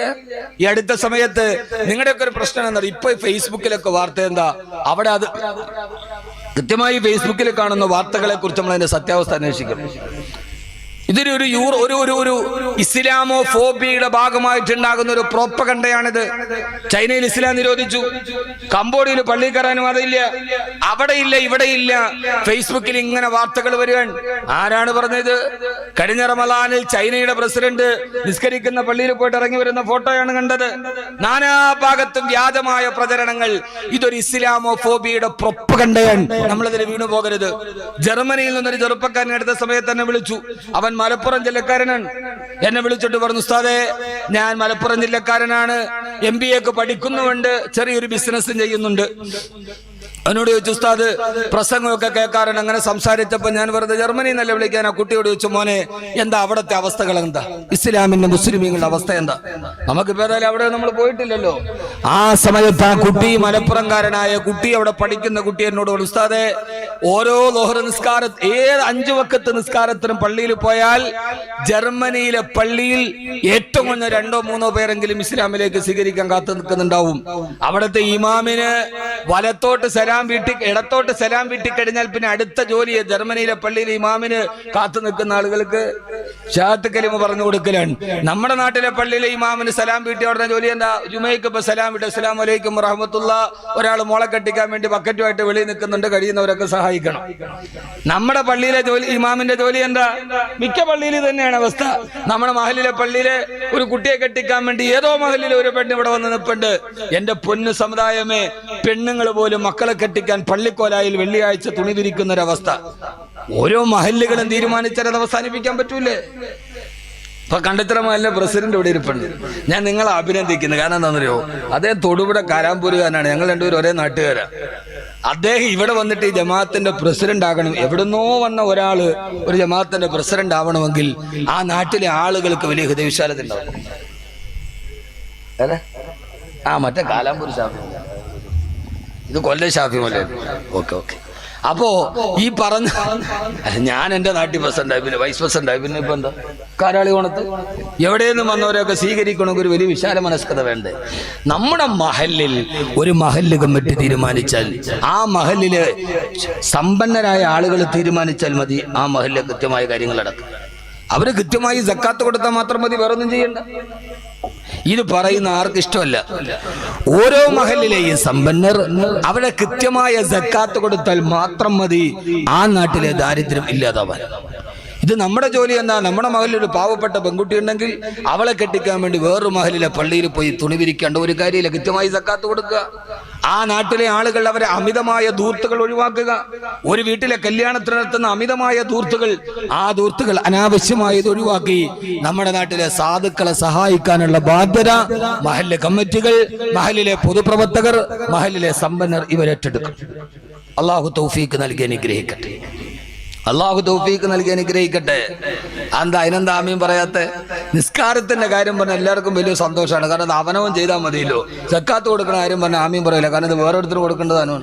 ഈ അടുത്ത സമയത്ത് നിങ്ങളുടെയൊക്കെ ഒരു പ്രശ്നം എന്താ? ഇപ്പൊ ഫേസ്ബുക്കിലൊക്കെ വാർത്ത എന്താ? അവിടെ അത് കൃത്യമായി ഫേസ്ബുക്കിൽ കാണുന്ന വാർത്തകളെ കുറിച്ച് നമ്മൾ അതിന്റെ സത്യാവസ്ഥ അന്വേഷിക്കും. ഇതൊരു ഒരു യൂറോ ഒരു ഒരു ഒരു ഇസ്ലാമോ ഫോബിയുടെ ഭാഗമായിട്ടുണ്ടാകുന്ന ഒരു പ്രോപ്പകണ്ടയാണിത് ചൈനയിൽ ഇസ്ലാം നിരോധിച്ചു. കംബോഡിയയിൽ പള്ളി കയറാനും അതില്ല. അവിടെ ഇല്ല ഇവിടെ ഇല്ല ഫേസ്ബുക്കിൽ ഇങ്ങനെ വാർത്തകൾ വരികയാണ്. ആരാണ് പറഞ്ഞത്? കഴിഞ്ഞ റമലാനിൽ ചൈനയുടെ പ്രസിഡന്റ് നിസ്കരിക്കുന്ന പള്ളിയിൽ പോയിട്ട് ഇറങ്ങി വരുന്ന ഫോട്ടോയാണ് കണ്ടത്. നാനാഭാഗത്തും വ്യാജമായ പ്രചരണങ്ങൾ. ഇതൊരു ഇസ്ലാമോ ഫോബിയുടെ പ്രൊപ്പകണ്ടയാണ് നമ്മളതിൽ വീണു പോകരുത് ജർമ്മനിയിൽ നിന്നൊരു ചെറുപ്പക്കാരനെ എടുത്ത സമയത്ത് തന്നെ വിളിച്ചു. അവൻ മലപ്പുറം ജില്ലക്കാരനാണ്. എന്നെ വിളിച്ചിട്ട് പറഞ്ഞു ഉസ്താദേ ഞാൻ മലപ്പുറം ജില്ലക്കാരനാണ്. എം ബി എക്ക് പഠിക്കുന്നുണ്ട് ചെറിയൊരു ബിസിനസ്സും ചെയ്യുന്നുണ്ട്. അവനോട് ചോദിച്ചു ഉസ്താദ് പ്രസംഗമൊക്കെ കേൾക്കാറുണ്ട്. അങ്ങനെ സംസാരിച്ചപ്പോൾ ഞാൻ വെറുതെ ജർമ്മനി എന്നല്ല വിളിക്കാൻ ആ കുട്ടിയോട് ചോദിച്ചു മോനെ എന്താ അവിടുത്തെ അവസ്ഥകൾ എന്താ ഇസ്ലാമിന്റെ മുസ്ലിമീങ്ങളുടെ അവസ്ഥ എന്താ നമുക്കിപ്പോ ഏതായാലും അവിടെ നമ്മൾ പോയിട്ടില്ലല്ലോ. ആ സമയത്ത് ആ കുട്ടി മലപ്പുറംകാരനായ കുട്ടി അവിടെ പഠിക്കുന്ന കുട്ടി എന്നോട് ഉസ്താദെ ഓരോ ലോഹർ നിസ്കാര ഏത് അഞ്ചു വക്കത്ത് നിസ്കാരത്തിനും പള്ളിയിൽ പോയാൽ ജർമ്മനിയിലെ പള്ളിയിൽ ഏറ്റവും കുറഞ്ഞ രണ്ടോ മൂന്നോ പേരെങ്കിലും ഇസ്ലാമിലേക്ക് സ്വീകരിക്കാൻ കാത്തു നിൽക്കുന്നുണ്ടാവും. അവിടുത്തെ ഇമാമിന് വലത്തോട്ട് സലാം വീട്ടി ഇടത്തോട്ട് സലാം വീട്ടി കഴിഞ്ഞാൽ പിന്നെ അടുത്ത ജോലി ജർമ്മനിയിലെ പള്ളിയിൽ ഇമാമിന് കാത്തു നിൽക്കുന്ന ആളുകൾക്ക് ഷാത്ത് കലിമ പറഞ്ഞു കൊടുക്കലാണ്. നമ്മുടെ നാട്ടിലെ പള്ളിയിലെ ഇമാമിന് സലാം വീട്ടി ഉടനെ ജോലി എന്താ? ജുമയ്ക്ക് ഇപ്പൊ സലാം വിട്ട് അസ്സലാം വലൈക്കും റഹമത്തുള്ള ഒരാൾ മോളെ കെട്ടിക്കാൻ വേണ്ടി ബക്കറ്റുമായിട്ട് വെളിയിൽ നിൽക്കുന്നുണ്ട്. കഴിയുന്നവരൊക്കെ സഹായിക്കണം. നമ്മുടെ പള്ളിയിലെ ജോലി ഇമാമിന്റെ ജോലി എന്താ? മിക്ക പള്ളിയിൽ തന്നെയാണ് അവസ്ഥ. നമ്മുടെ മഹലിലെ പള്ളിയിലെ ഒരു കുട്ടിയെ കെട്ടിക്കാൻ വേണ്ടി ഏതോ മഹലിലെ ഒരു പെണ്ണ് ഇവിടെ വന്ന് നിൽപ്പുണ്ട്. എന്റെ പൊന്നു സമുദായമേ പെണ്ണുങ്ങൾ പോലും മക്കളെ കെട്ടിക്കാൻ പള്ളിക്കോലായിൽ വെള്ളിയാഴ്ച തുണി തിരിക്കുന്ന ഒരവസ്ഥ ഓരോ മഹല്ലുകളും തീരുമാനിച്ചാൽ അത് അവസാനിപ്പിക്കാൻ പറ്റൂലേ? ഇപ്പൊ കണ്ടത്തിറ മഹലിലെ പ്രസിഡന്റ് ഇവിടെ ഇരിപ്പുണ്ട്. ഞാൻ നിങ്ങളെ അഭിനന്ദിക്കുന്നു. കാരണം എന്താണെന്നറിയോ? അദ്ദേഹം തൊടുപുഴ കാരാമ്പൂരുകാരനാണ്. ഞങ്ങൾ രണ്ടുപേരും ഒരേ നാട്ടുകാരാ. അദ്ദേഹം ഇവിടെ വന്നിട്ട് ഈ ജമാഅത്തിന്റെ പ്രസിഡന്റ് ആകണം. എവിടുന്നോ വന്ന ഒരാൾ ഒരു ജമാഅത്തിന്റെ പ്രസിഡന്റ് ആവണമെങ്കിൽ ആ നാട്ടിലെ ആളുകൾക്ക് വലിയ ഹൃദയവിശാലത ഉണ്ടാവും. ആ മറ്റേ കാലാമ്പൂർ ഷാഫി ഇത് കൊല്ലം ഷാഫി മല്ലേ. Okay okay. അപ്പോ ഈ പറഞ്ഞ ഞാൻ എന്റെ നാട്ടിൽ പ്രസിഡന്റ് ആയി പിന്നെ വൈസ് പ്രസിഡന്റ് ആയി പിന്നെ ഇപ്പൊ എന്താ? കാരാളി കോണത്ത് എവിടെ നിന്നും വന്നവരെയൊക്കെ സ്വീകരിക്കണമെങ്കിൽ ഒരു വലിയ വിശാല മനസ്കത വേണ്ടേ? നമ്മുടെ മഹലിൽ ഒരു മഹൽ കമ്മിറ്റി തീരുമാനിച്ചാൽ ആ മഹലിൽ സമ്പന്നരായ ആളുകൾ തീരുമാനിച്ചാൽ മതി ആ മഹലിലെ കൃത്യമായ കാര്യങ്ങൾ നടക്കും. അവർ കൃത്യമായി ജക്കാത്ത് കൊടുത്താൽ മാത്രം മതി വേറൊന്നും ചെയ്യണ്ട. ഇത് പറയുന്ന ആർക്കും ഇഷ്ടമല്ല? ഓരോ മഹലിലെയും സമ്പന്നർ അവിടെ കൃത്യമായ സക്കാത്ത് കൊടുത്താൽ മാത്രം മതി. ആ നാട്ടിലെ ദാരിദ്ര്യം ഇല്ലാതാവാൻ. ഇത് നമ്മുടെ ജോലി എന്നാ നമ്മുടെ മകളിൽ ഒരു പാവപ്പെട്ട പെൺകുട്ടി ഉണ്ടെങ്കിൽ അവളെ കെട്ടിക്കാൻ വേണ്ടി വേറൊരു മഹലിലെ പള്ളിയിൽ പോയി തുണി വിരിക്കേണ്ട ഒരു കാര്യമില്ല കൃത്യമായി സക്കാത്ത് കൊടുക്കുക. ആ നാട്ടിലെ ആളുകൾ അവരെ അമിതമായ ദൂർത്തുകൾ ഒഴിവാക്കുക. ഒരു വീട്ടിലെ കല്യാണത്തിന് നടത്തുന്ന അമിതമായ ദൂർത്തുകൾ ആ ദൂർത്തുകൾ അനാവശ്യമായത് ഒഴിവാക്കി. നമ്മുടെ നാട്ടിലെ സാധുക്കളെ സഹായിക്കാനുള്ള ബാധ്യത മഹല്ല കമ്മിറ്റികൾ മഹലിലെ പൊതുപ്രവർത്തകർ മഹലിലെ സമ്പന്നർ ഇവരേറ്റെടുക്കും അള്ളാഹു തൗഫീക്ക് നൽകി അനുഗ്രഹിക്കട്ടെ. അള്ളാഹു തോഫീക്ക് നൽകി അനുഗ്രഹിക്കട്ടെ. എന്താ അതിനെന്താ ആമീൻ പറയാത്ത? നിസ്കാരത്തിന്റെ കാര്യം പറഞ്ഞാൽ എല്ലാവർക്കും വലിയ സന്തോഷമാണ്. കാരണം അത് അവനവൻ ചെയ്താൽ മതിയല്ലോ. സക്കാത്ത് കൊടുക്കുന്ന കാര്യം പറഞ്ഞാൽ ആമീൻ പറയില്ല. കാരണം ഇത് വേറൊരുത്തർ കൊടുക്കേണ്ടതാണ്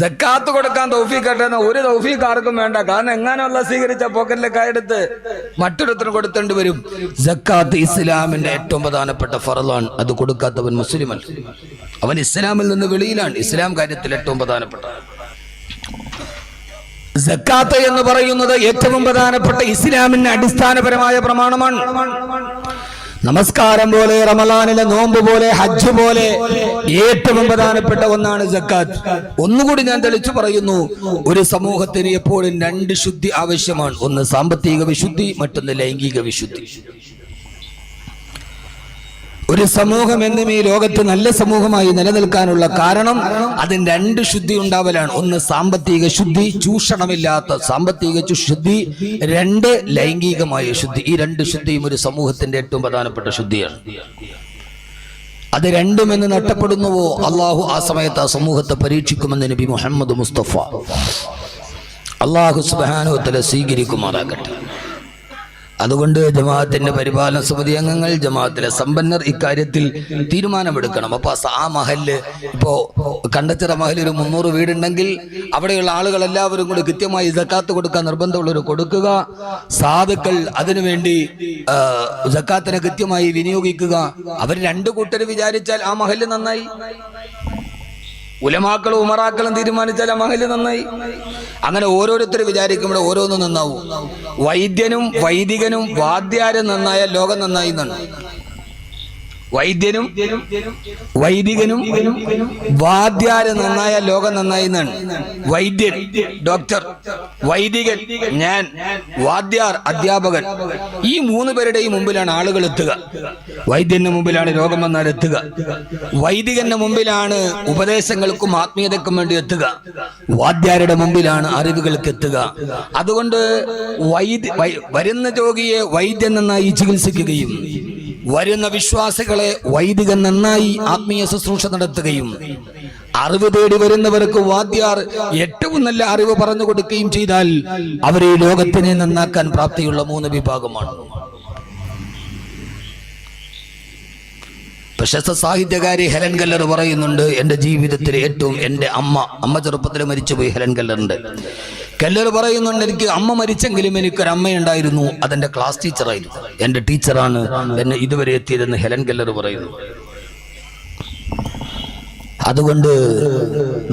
ജക്കാത്ത് കൊടുക്കാൻ തൗഫീഖ് കട്ടെന്ന് ഒരു തൗഫീഖ് ആർക്കും വേണ്ട. കാരണം എങ്ങനെയുള്ള സ്വീകരിച്ച പോക്കറ്റിലെ കൈയെടുത്ത് മറ്റൊരുത്തരും കൊടുത്തേണ്ടി വരും. ജക്കാത്ത് ഇസ്ലാമിന്റെ ഏറ്റവും പ്രധാനപ്പെട്ട ഫറലാണ്. അത് കൊടുക്കാത്തവൻ മുസ്ലിമല്ല. അവൻ ഇസ്ലാമിൽ നിന്ന് വെളിയിലാണ്. ഇസ്ലാം കാര്യത്തിൽ ഏറ്റവും പ്രധാനപ്പെട്ട സക്കാത്ത് എന്ന് പറയുന്നത് ഏറ്റവും പ്രധാനപ്പെട്ട ഇസ്ലാമിന് അടിസ്ഥാനപരമായ പ്രമാണമാണ്. നമസ്കാരം പോലെ റമലാനിലെ നോമ്പ് പോലെ ഹജ്ജ് പോലെ ഏറ്റവും പ്രധാനപ്പെട്ട ഒന്നാണ് ജക്കാത്ത് ഒന്നുകൂടി ഞാൻ തെളിച്ചു പറയുന്നു ഒരു സമൂഹത്തിന് എപ്പോഴും രണ്ട് ശുദ്ധി ആവശ്യമാണ്. ഒന്ന് സാമ്പത്തിക വിശുദ്ധി മറ്റൊന്ന് ലൈംഗിക വിശുദ്ധി. ഒരു സമൂഹം എന്നും ഈ ലോകത്ത് നല്ല സമൂഹമായി നിലനിൽക്കാനുള്ള കാരണം അതിന് രണ്ട് ശുദ്ധി ഉണ്ടാവലാണ്. ഒന്ന് സാമ്പത്തിക ശുദ്ധി ചൂഷണമില്ലാത്ത സാമ്പത്തിക ശുദ്ധി രണ്ട് ലൈംഗികമായ ശുദ്ധി. ഈ രണ്ട് ശുദ്ധിയും ഒരു സമൂഹത്തിന്റെ ഏറ്റവും പ്രധാനപ്പെട്ട ശുദ്ധിയാണ്. അത് രണ്ടും എന്ന് നഷ്ടപ്പെടുന്നുവോ അള്ളാഹു ആ സമയത്ത് ആ സമൂഹത്തെ പരീക്ഷിക്കുമെന്ന് നബി മുഹമ്മദ് മുസ്തഫ. അള്ളാഹു സുബാനുവത്തല സ്വീകരിക്കുമാറാകട്ടെ. അതുകൊണ്ട് ജമാഅത്തിന്റെ പരിപാലന സമിതി അംഗങ്ങൾ ജമാഅത്തിലെ സമ്പന്നർ ഇക്കാര്യത്തിൽ തീരുമാനമെടുക്കണം. അപ്പൊ ആ മഹൽ ഇപ്പോ കണ്ടച്ചിറ മഹലിൽ ഒരു മുന്നൂറ് വീടുണ്ടെങ്കിൽ അവിടെയുള്ള ആളുകൾ എല്ലാവരും കൂടി കൃത്യമായി ജക്കാത്ത് കൊടുക്കാൻ നിർബന്ധമുള്ളവർ കൊടുക്കുക. സാധുക്കൾ അതിനുവേണ്ടി ജക്കാത്തിനെ കൃത്യമായി വിനിയോഗിക്കുക. അവർ രണ്ടു കൂട്ടർ വിചാരിച്ചാൽ ആ മഹൽ നന്നായി. ഉലമാക്കളും ഉമറാക്കളും തീരുമാനിച്ചാൽ ആ മഹൽ നന്നായി. അങ്ങനെ ഓരോരുത്തർ വിചാരിക്കുമ്പോൾ ഓരോന്നും നന്നാവും. വൈദ്യനും വൈദികനും വാദ്യാരും നന്നായാൽ ലോകം നന്നായി എന്നാണ്. വൈദ്യനും വൈദികനും വാദ്യാര് നന്നായ ലോകം നന്നായി എന്നാണ് വൈദ്യൻ ഡോക്ടർ വൈദികൻ ഞാൻ വാദ്യാർ അധ്യാപകൻ. ഈ മൂന്ന് പേരുടെയും മുമ്പിലാണ് ആളുകൾ എത്തുക. വൈദ്യന്റെ മുമ്പിലാണ് രോഗം വന്നാൽ എത്തുക. വൈദികന്റെ മുമ്പിലാണ് ഉപദേശങ്ങൾക്കും ആത്മീയതക്കും വേണ്ടി എത്തുക. വാദ്യാരുടെ മുമ്പിലാണ് അറിവുകൾക്ക് എത്തുക. അതുകൊണ്ട് വൈദ്യ വരുന്ന രോഗിയെ വൈദ്യൻ നന്നായി ചികിത്സിക്കുകയും വരുന്ന വിശ്വാസികളെ വൈദികൻ നന്നായി ആത്മീയ ശുശ്രൂഷ നടത്തുകയും അറിവ് തേടി വരുന്നവർക്ക് വാദ്യാർ ഏറ്റവും നല്ല അറിവ് പറഞ്ഞു കൊടുക്കുകയും ചെയ്താൽ അവരെ ലോകത്തിനെ നന്നാക്കാൻ പ്രാപ്തിയുള്ള മൂന്ന് വിഭാഗമാണ്. പ്രശസ്ത സാഹിത്യകാരി ഹെലൻ കല്ലർ പറയുന്നുണ്ട് എന്റെ ജീവിതത്തിൽ ഏറ്റവും എന്റെ അമ്മ അമ്മ ചെറുപ്പത്തിൽ മരിച്ചുപോയി ഹെലൻ കല്ലറിന്റെ കല്ലർ പറയുന്നുണ്ട് എനിക്ക് അമ്മ മരിച്ചെങ്കിലും എനിക്കൊരു അമ്മയുണ്ടായിരുന്നു അതെന്റെ ക്ലാസ് ടീച്ചറായിരുന്നു. എന്റെ ടീച്ചറാണ് എന്നെ ഇതുവരെ എത്തിയതെന്ന് ഹെലൻ കല്ലർ പറയുന്നു. അതുകൊണ്ട്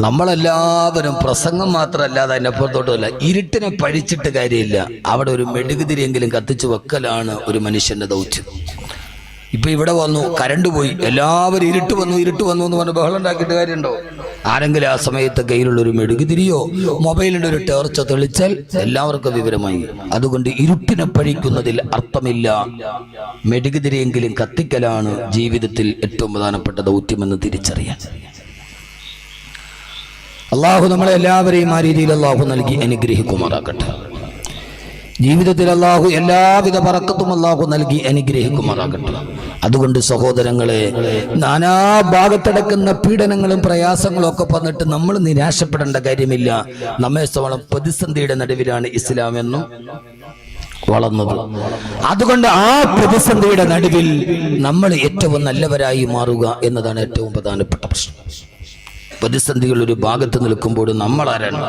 നമ്മളെല്ലാവരും പ്രസംഗം മാത്രമല്ലാതെ അതിന്റെ അപ്പുറത്തോട്ടുമല്ല ഇരുട്ടിനെ പഴിച്ചിട്ട് കാര്യമില്ല. അവിടെ ഒരു മെഴുകുതിരിയെങ്കിലും കത്തിച്ചു വെക്കലാണ് ഒരു മനുഷ്യന്റെ ദൗത്യം. ഇപ്പൊ ഇവിടെ വന്നു കരണ്ട് പോയി. എല്ലാവരും ഇരുട്ട് വന്നു ഇരുട്ട് വന്നു എന്ന് പറഞ്ഞ് ബഹളം ഉണ്ടാക്കിയിട്ട് കാര്യമുണ്ടോ? ആരെങ്കിലും ആ സമയത്ത് കയ്യിലുള്ള ഒരു മെഴുകുതിരിയോ മൊബൈലിന്റെ ഒരു ടേർച്ച തെളിച്ചാൽ എല്ലാവർക്കും വിവരമായി. അതുകൊണ്ട് ഇരുട്ടിനെ പഴിക്കുന്നതിൽ അർത്ഥമില്ല. മെഴുകുതിരിയെങ്കിലും കത്തിക്കലാണ് ജീവിതത്തിൽ ഏറ്റവും പ്രധാനപ്പെട്ട ദൗത്യമെന്ന് തിരിച്ചറിയാൻ. അള്ളാഹു നമ്മളെ എല്ലാവരെയും ആ രീതിയിൽ അള്ളാഹു നൽകി അനുഗ്രഹിക്കുമാറാക്കട്ടെ ജീവിതത്തിൽ അള്ളാഹു എല്ലാവിധ പറക്കത്തും അള്ളാഹു നൽകി അനുഗ്രഹിക്കുമാറാകട്ടെ. അതുകൊണ്ട് സഹോദരങ്ങളെ നാനാ ഭാഗത്തടക്കുന്ന പീഡനങ്ങളും പ്രയാസങ്ങളും ഒക്കെ വന്നിട്ട് നമ്മൾ നിരാശപ്പെടേണ്ട കാര്യമില്ല. നമ്മെ സംബന്ധിച്ച് പ്രതിസന്ധിയുടെ നടുവിലാണ് ഇസ്ലാം എന്നും വളർന്നത്. അതുകൊണ്ട് ആ പ്രതിസന്ധിയുടെ നടുവിൽ നമ്മൾ ഏറ്റവും നല്ലവരായി മാറുക എന്നതാണ് ഏറ്റവും പ്രധാനപ്പെട്ട പ്രശ്നം. പ്രതിസന്ധികൾ ഒരു ഭാഗത്ത് നിൽക്കുമ്പോൾ നമ്മൾ ആരാണ്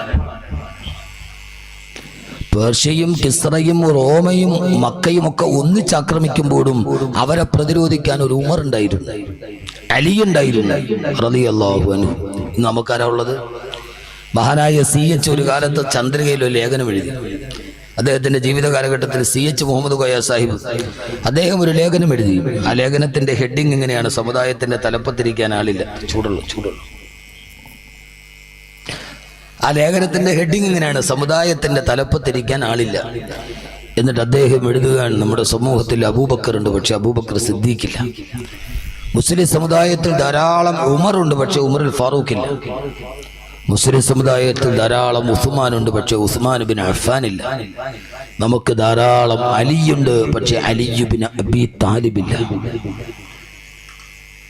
പേർഷ്യയും കിസ്റയും റോമയും മക്കയും ഒക്കെ ഒന്നിച്ചാക്രമിക്കുമ്പോഴും അവരെ പ്രതിരോധിക്കാൻ ഒരു ഉമർ ഉണ്ടായിരുന്നു. അലി ഉണ്ടായിരുന്നു. റളിയല്ലാഹു അള്ളാഹു നമുക്കാരാ ഉള്ളത്? മഹാനായ സി എച്ച് ഒരു കാലത്ത് ചന്ദ്രികയിൽ ഒരു ലേഖനം എഴുതി. അദ്ദേഹത്തിന്റെ ജീവിത കാലഘട്ടത്തിൽ സി എച്ച് മുഹമ്മദ് കോയ സാഹിബ് അദ്ദേഹം ഒരു ലേഖനം എഴുതി. ആ ലേഖനത്തിന്റെ ഹെഡിങ് ഇങ്ങനെയാണ് സമുദായത്തിന്റെ തലപ്പത്തിരിക്കാൻ ആളില്ല. ചൂടുള്ളൂ ചൂടുള്ളൂ. ആ ലേഖനത്തിന്റെ ഹെഡിങ് ഇങ്ങനെയാണ് സമുദായത്തിന്റെ തലപ്പത്തിരിക്കാൻ ആളില്ല. എന്നിട്ട് അദ്ദേഹം എഴുതുകയാണ് നമ്മുടെ സമൂഹത്തിൽ അബൂബക്കർ ഉണ്ട് പക്ഷെ അബൂബക്കർ സിദ്ദീഖില്ല. മുസ്ലിം സമുദായത്തിൽ ധാരാളം ഉമറുണ്ട് പക്ഷെ ഉമറിൽ ഫാറൂഖില്ല. മുസ്ലിം സമുദായത്തിൽ ധാരാളം ഉസ്മാൻ ഉണ്ട് പക്ഷെ ഉസ്മാൻ ബിൻ അഫാനില്ല നമുക്ക് ധാരാളം അലിയുണ്ട് പക്ഷെ അലിയുബിൻ അബി താലിബില്ല.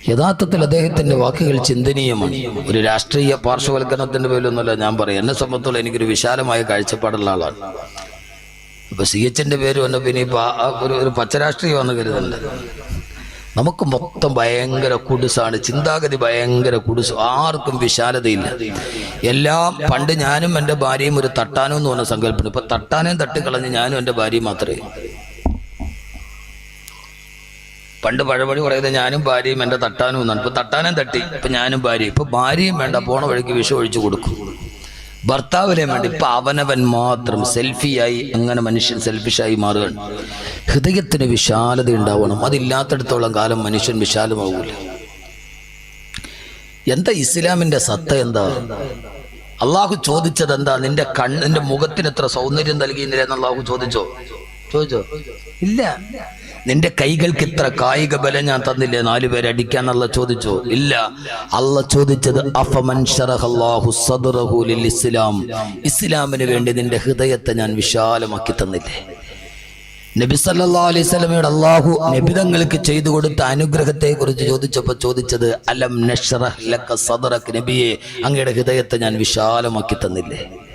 യഥാർത്ഥത്തിൽ അദ്ദേഹത്തിന്റെ വാക്കുകൾ ചിന്തനീയമാണ്. ഒരു രാഷ്ട്രീയ പാർശ്വവൽക്കരണത്തിന്റെ പേരിലൊന്നുമല്ല ഞാൻ പറയാം. എന്നെ സംബന്ധിച്ചോളം എനിക്കൊരു വിശാലമായ കാഴ്ചപ്പാടുള്ള ആളാണ്. ഇപ്പൊ സി എച്ചിന്റെ പേര് വന്ന പിന്നെ ഇപ്പൊ ഒരു ഒരു പച്ചരാഷ്ട്രീയമാണെന്ന് കരുതണ്ട. നമുക്ക് മൊത്തം ഭയങ്കര കുടുസാണ്. ചിന്താഗതി ഭയങ്കര കുടുസ്. ആർക്കും വിശാലതയില്ല. എല്ലാം പണ്ട് ഞാനും എന്റെ ഭാര്യയും ഒരു തട്ടാനും എന്ന് പറഞ്ഞ സങ്കല്പം ഇപ്പൊ തട്ടാനും തട്ടിക്കളഞ്ഞ് ഞാനും എന്റെ ഭാര്യയും മാത്രമേ. പണ്ട് പഴപടി പറയുന്നത് ഞാനും ഭാര്യയും എന്റെ തട്ടാനും എന്നാണ് ഇപ്പൊ തട്ടാനും തട്ടി. ഇപ്പൊ ഞാനും ഭാര്യയും. ഇപ്പൊ ഭാര്യയും വേണ്ട പോണ വഴിക്ക് വിഷം ഒഴിച്ചു കൊടുക്കും. ഭർത്താവിനെ വേണ്ടി ഇപ്പൊ അവനവൻ മാത്രം സെൽഫിയായി അങ്ങനെ മനുഷ്യൻ സെൽഫിഷായി മാറുകയാണ്. ഹൃദയത്തിന് വിശാലത ഉണ്ടാവണം. അതില്ലാത്തടത്തോളം കാലം മനുഷ്യൻ വിശാലമാവൂല. എന്താ ഇസ്ലാമിന്റെ സത്ത എന്താ? അള്ളാഹു ചോദിച്ചത് എന്താ? നിന്റെ കണ്ണിന്റെ മുഖത്തിന് എത്ര സൗന്ദര്യം നൽകിയില്ല എന്ന് അള്ളാഹു ചോദിച്ചോ? ചോദിച്ചോ? ഇല്ല. നിന്റെ കൈകൾക്ക് ഇത്ര കായിക ബലം ഞാൻ തന്നില്ലേ? നാലുപേരെ അടിക്കാന്നുള്ള ചോദിച്ചു? ഇല്ല. അല്ല ചോദിച്ചത് ഇസ്ലാം. ഇസ്ലാമിന് വേണ്ടി നിന്റെ ഹൃദയത്തെ ഞാൻ വിശാലമാക്കി തന്നില്ലേ? നബി സല്ലാ അലൈഹി സ്വലമയുടെ അള്ളാഹു നബിതങ്ങൾക്ക് ചെയ്തു കൊടുത്ത അനുഗ്രഹത്തെ കുറിച്ച് ചോദിച്ചപ്പോൾ ചോദിച്ചത് അലം നഷ്റഹ് ലക സദറക് നബിയെ? അങ്ങയുടെ ഹൃദയത്തെ ഞാൻ വിശാലമാക്കി തന്നില്ലേ?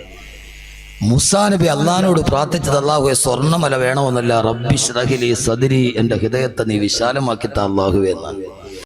മുസാ നബി അള്ളഹാനോട് പ്രാർത്ഥിച്ചത് അള്ളാഹുവെ സ്വർണമല വേണമെന്നല്ല റബ്ബി ഷ്റഹിലി സദരി എന്റെ ഹൃദയത്തെ നീ വിശാലമാക്കി അള്ളാഹുവെ എന്നാണ്